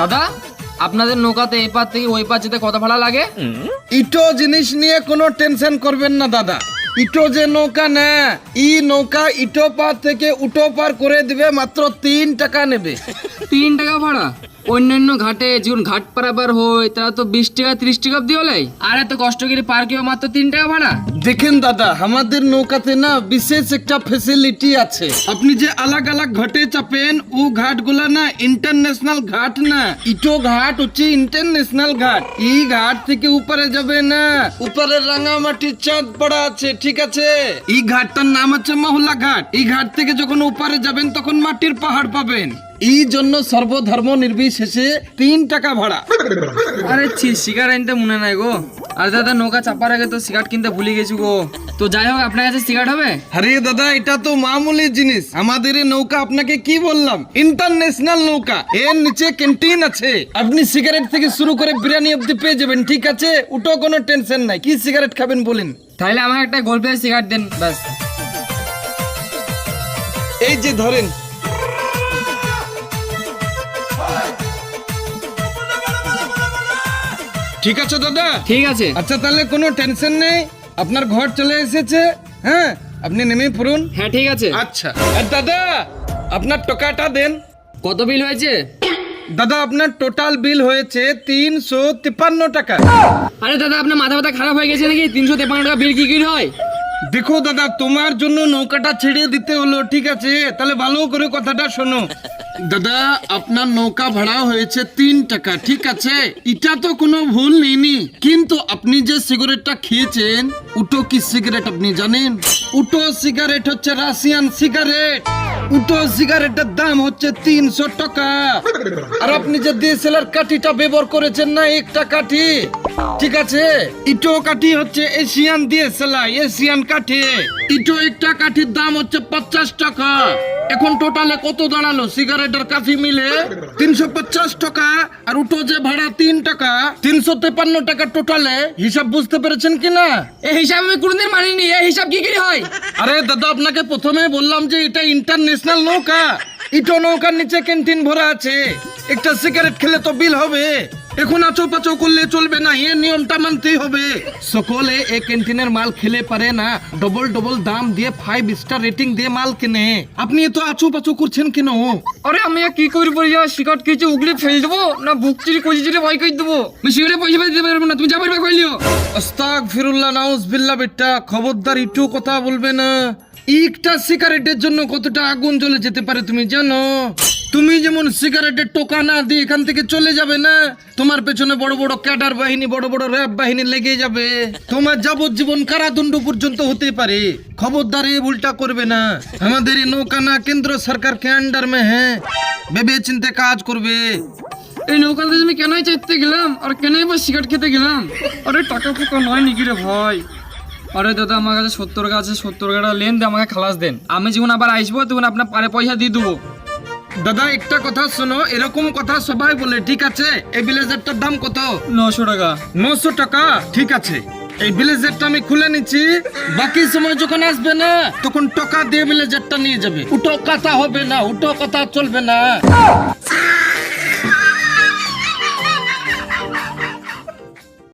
দাদা, আপনাদের নৌকাতে এপার পার থেকে ওই পার যেতে কত ভাড়া লাগে? ইটো জিনিস নিয়ে কোনো টেনশন করবেন না, দাদা। ইটো যে নৌকা না ই নৌকা ইটো পার থেকে উটো পার করে দিবে মাত্র তিন টাকা নেবে। তিন টাকা ভাড়া? অন্যান্য ঘাটে যখন ঘাট পারাবার হয় তারা তো বিশ টাকা ত্রিশ টাকা দিয়ে লাই আর এত কষ্ট করে পার কেউ মাত্র তিন টাকা ভাড়া? দেখেন দাদা আমাদের নৌকাতে না বিশেষ একটা ফেসিলিটি আছে। আপনি যে আলাগ আলাগ ঘাটে চাপেন ও ঘাটগুলা না ইন্টারন্যাশনাল ঘাট না। ইটো ঘাট হচ্ছে ইন্টারন্যাশনাল ঘাট। এই ঘাট থেকে উপরে যাবে না। উপরে রাঙামাটির চাঁদ পড়া আছে ঠিক আছে। এই ঘাটটার নাম হচ্ছে মহল্লা ঘাট। এই ঘাট থেকে যখন উপরে যাবেন তখন মাটির পাহাড় পাবেন। এই জন্য সর্বধর্ম নির্বিশেষে তিন টাকা ভাড়া। আরে ছি সিগারেট আনতে মনে নাই গো। আর দাদা নৌকা চাপার আগে তো সিগারেট কিনতে ভুলে গেছি গো। তো যাই হোক আপনার কাছে সিগারেট হবে? আরে দাদা এটা তো মামুলি জিনিস। আমাদের এই নৌকা আপনাকে কি বললাম? ইন্টারন্যাশনাল নৌকা। এর নিচে ক্যান্টিন আছে। আপনি সিগারেট থেকে শুরু করে বিরিয়ানি অব্দি পেয়ে যাবেন ঠিক আছে? ওটাও কোনো টেনশন নাই। কি সিগারেট খাবেন বলেন? তাহলে আমাকে একটা গোল্ডের সিগারেট দেন ব্যাস। এই যে ধরেন। ঠিক আছে দাদা? ঠিক আছে। আচ্ছা তাহলে কোনো টেনশন নেই। আপনার ঘর চলে এসেছে হ্যাঁ? আপনি নেমে পড়ুন। হ্যাঁ ঠিক আছে। আচ্ছা। আর দাদা আপনার টাকাটা দেন। কত বিল হয়েছে? দাদা আপনার টোটাল বিল হয়েছে তিনশো তিপ্পান্ন টাকা। আরে দাদা আপনার মাথা ব্যথা খারাপ হয়ে গেছে নাকি? তিনশো তেপান্ন টাকা বিল কি কি হয়? দেখো দাদা তোমার জন্য নৌকাটা ছেড়ে দিতে হলো ঠিক আছে? তাহলে ভালো করে কথাটা শোনো। দাদা আপনার নৌকা ভাড়া হয়েছে তিন টাকা ঠিক আছে? এটা তো কোনো ভুল নেইনি। কিন্তু আপনি যে সিগারেটটা খেয়েছেন উটো কি সিগারেট আপনি জানেন? উটো সিগারেট হচ্ছে রাশিয়ান সিগারেট। উটো সিগারেটের দাম হচ্ছে তিনশো টাকা। আর আপনি যে দিয়েছিলেন কাঠিটা ব্যবহার করেছেন না, একটা কাঠি? ঠিক আছে? ইটো কাঠি হচ্ছে এশিয়ান দিয়ে সেলাই এশিয়ান কাঠি। ইটো একটা কাঠির দাম হচ্ছে পঞ্চাশ টাকা। এখন টোটালে কত দাঁড়াল? সিগারেটের কাঠি মিলে তিনশো পঞ্চাশ টাকা আর উটো যে ভাড়া তিন টাকা। তিনশো তেপান্ন টাকা টোটালে হিসাব বুঝতে পেরেছেন কিনা এই হিসাব আমি কোনোদিন মানিনি। এই হিসাব কি কি হয়? আরে দাদা আপনাকে প্রথমে বললাম যে এটা ইন্টারন্যাশনাল নৌকা। ইটো নৌকার নিচে ক্যান্টিন ভরা আছে। একটা সিগারেট খেলে তো বিল হবে। এখন আচো পাচো করলে চলবে না এ নিয়মটা মানতেই হবে। সকলে এই ক্যান্টিনের মাল খেলে পারে না ডবল ডবল দাম দিয়ে ফাইভ স্টার রেটিং দিয়ে মাল কিনে। আপনি এত আচো পাচো করছেন কেন? আরে আমি আর কি করব ইয়া সিগারেট কিছু উগলে ফেল দেবো না বুক চিরি কচি চিরি ভয় করে দেবো? আমি সিগারেট পয়সা দিতে পারব না তুমি যা পারবে কইলিও আস্তাক ফিরুল্লাহ নাউজ বিল্লা বেটা খবরদার একটু কথা বলবে না। একটা সিগারেটের জন্য কতটা আগুন জ্বলে যেতে পারে তুমি জানো? তুমি যেমন সিগারেটের টোকা না দিয়ে এখান থেকে চলে যাবে না, তোমার পেছনে বড় বড় ক্যাডার বাহিনী, বড় বড় র্যাব বাহিনী লেগে যাবে। তোমার যাবজ্জীবন কারাদণ্ড পর্যন্ত হতে পারে। খবরদার এই ভুলটা করবে না। আমাদের এই নৌকা না, কেন্দ্র সরকার কে আন্ডার মে হ্যাঁ ভেবে চিন্তে কাজ করবে। এই নৌকাতে আমি কেনই চাইতে গেলাম? আর কেনই বা সিগারেট খেতে গেলাম? আরে টাকা ফাকা নয় নাকি রে ভাই? আরে দাদা, আমার কাছে সত্তর টাকা আছে, সত্তর টাকা লেন দিয়ে আমাকে খালাস দেন। আমি যখন আবার আসব, তখন আপনার পারে পয়সা দিয়ে দেবো। দাদা একটা কথা শোনো এরকম কথা সবাই বলে ঠিক আছে? এই ব্লেজারটার দাম কত? নশো টাকা। নশো টাকা? ঠিক আছে। এই ব্লেজারটা আমি খুলে নিচ্ছি। বাকি সময় যখন আসবে না তখন টাকা দিয়ে ব্লেজারটা নিয়ে যাবে। উটো কথা হবে না উটো কথা চলবে না।